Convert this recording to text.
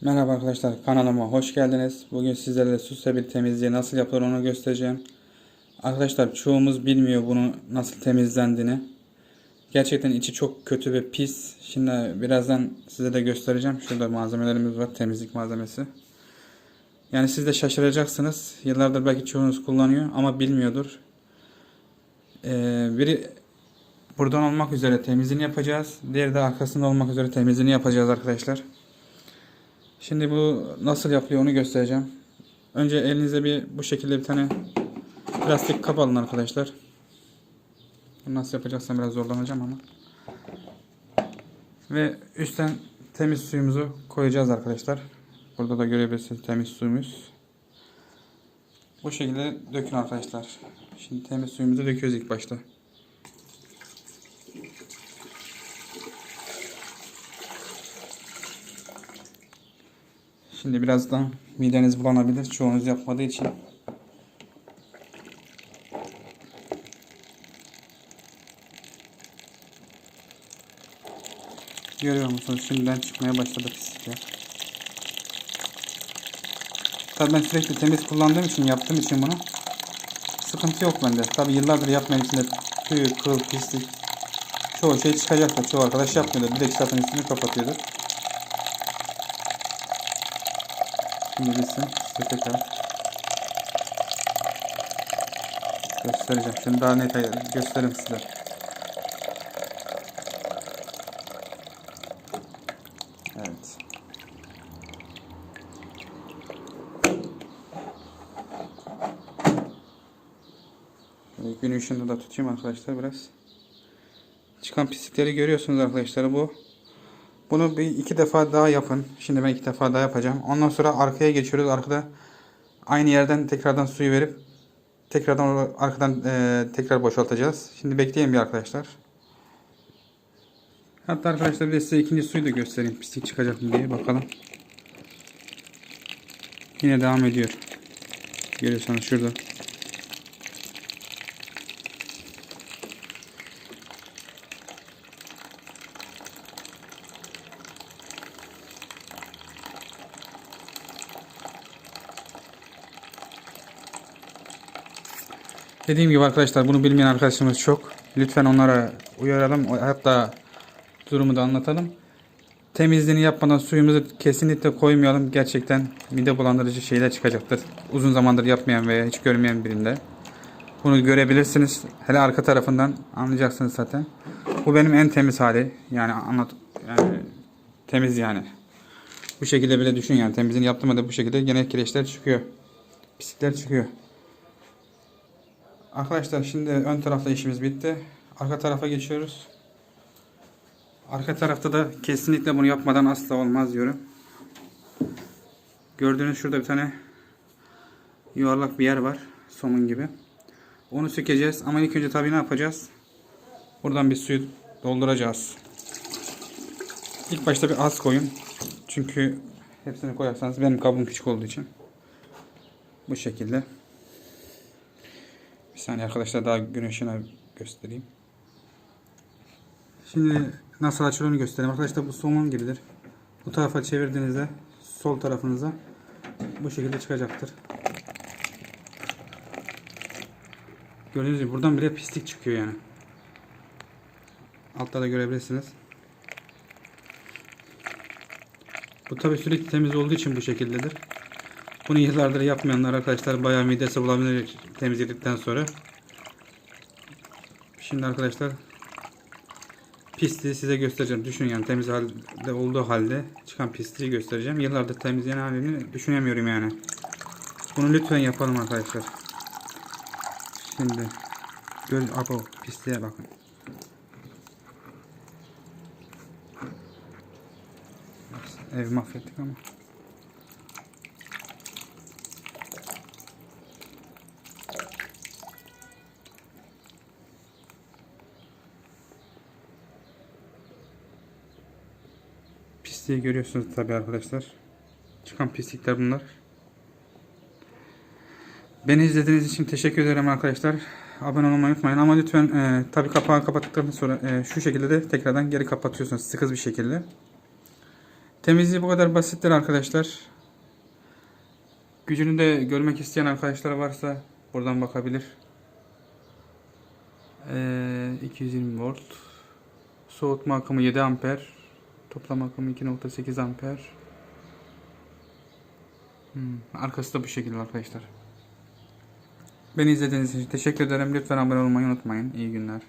Merhaba arkadaşlar kanalıma hoş geldiniz. Bugün sizlerle su sebil temizliği nasıl yapılır onu göstereceğim. Arkadaşlar çoğumuz bilmiyor bunu nasıl temizlendiğini. Gerçekten içi çok kötü ve pis. Şimdi birazdan size de göstereceğim. Şurada malzemelerimiz var temizlik malzemesi. Yani siz de şaşıracaksınız. Yıllardır belki çoğunuz kullanıyor ama bilmiyordur. Ee, biri buradan olmak üzere temizliğini yapacağız. Diğeri de arkasında olmak üzere temizliğini yapacağız arkadaşlar. Şimdi bu nasıl yapılıyor onu göstereceğim. Önce elinize bir bu şekilde bir tane plastik kap alın arkadaşlar. Bunu nasıl yapacaksam biraz zorlanacağım ama. Ve üstten temiz suyumuzu koyacağız arkadaşlar. Burada da görebilirsiniz temiz suyumuz. Bu şekilde dökün arkadaşlar. Şimdi temiz suyumuzu döküyoruz ilk başta. Şimdi birazdan mideniz bulanabilir. Çoğunuz yapmadığı için. Görüyor musunuz? Şimdiden çıkmaya başladı pislikler. Tabii ben sürekli temiz kullandığım için, yaptığım için bunu sıkıntı yok bende. Tabii yıllardır yapmayan içinde tüy, kıl, pislik çoğu şey çıkacaktır. Çoğu arkadaş yapmıyordur. Direkt zaten üstünü kapatıyordur. Şimdi. Size tekrar göstereceğim. Şimdi daha net göstereyim size. Evet. Gün ışığında da tutayım arkadaşlar biraz. Çıkan pislikleri görüyorsunuz arkadaşlar bu. Bunu bir iki defa daha yapın. Şimdi ben iki defa daha yapacağım. Ondan sonra arkaya geçiyoruz. Arkada aynı yerden tekrardan suyu verip tekrardan arkadan e, tekrar boşaltacağız. Şimdi bekleyin bir arkadaşlar. Hatta arkadaşlar size ikinci suyu da göstereyim. Pislik çıkacak mı diye bakalım. Yine devam ediyor. Görüyorsanız şurada. Dediğim gibi arkadaşlar bunu bilmeyen arkadaşlarımız çok. Lütfen onlara uyaralım. Hatta durumu da anlatalım. Temizliğini yapmadan suyumuzu kesinlikle koymayalım. Gerçekten mide bulandırıcı şeyler çıkacaktır. Uzun zamandır yapmayan veya hiç görmeyen birinde. Bunu görebilirsiniz. Hele arka tarafından anlayacaksınız zaten. Bu benim en temiz hali. Yani anlat yani temiz yani. Bu şekilde bile düşün yani temizliğini yaptığımda da bu şekilde gene kireçler çıkıyor. Pislikler çıkıyor. Arkadaşlar şimdi ön tarafta işimiz bitti. Arka tarafa geçiyoruz. Arka tarafta da kesinlikle bunu yapmadan asla olmaz diyorum. Gördüğünüz şurada bir tane yuvarlak bir yer var. Somun gibi. Onu sökeceğiz. Ama ilk önce tabii ne yapacağız? Buradan bir suyu dolduracağız. İlk başta bir az koyun. Çünkü hepsini koyarsanız benim kabım küçük olduğu için. Bu şekilde. Bir saniye arkadaşlar daha gün ışığına göstereyim. Şimdi nasıl açıldığını göstereyim. Arkadaşlar bu somun gibidir. Bu tarafa çevirdiğinizde sol tarafınıza bu şekilde çıkacaktır. Gördüğünüz gibi buradan bile pislik çıkıyor yani. Altta da görebilirsiniz. Bu tabi sürekli temiz olduğu için bu şekildedir. Bunu yıllardır yapmayanlar arkadaşlar bayağı midesi bulabilir temizledikten sonra. Şimdi arkadaşlar pisliği size göstereceğim. Düşünün yani temiz halde olduğu halde çıkan pisliği göstereceğim. Yıllardır temizleyen halini düşünemiyorum yani. Bunu lütfen yapalım arkadaşlar. Şimdi göz abo pisliğe bakın. Ev mahvettik ama. Pisliği görüyorsunuz tabi arkadaşlar. Çıkan pislikler bunlar. Beni izlediğiniz için teşekkür ederim arkadaşlar. Abone olmayı unutmayın ama lütfen e, tabi kapağı kapattıktan sonra e, şu şekilde de tekrardan geri kapatıyorsunuz sıkız bir şekilde. Temizliği bu kadar basittir arkadaşlar. Gücünü de görmek isteyen arkadaşlar varsa buradan bakabilir. Ee, 220 volt. Soğutma akımı 7 amper. Toplam akımı 2.8 amper. Hmm, arkası da bu şekilde arkadaşlar. Beni izlediğiniz için teşekkür ederim. Lütfen abone olmayı unutmayın. İyi günler.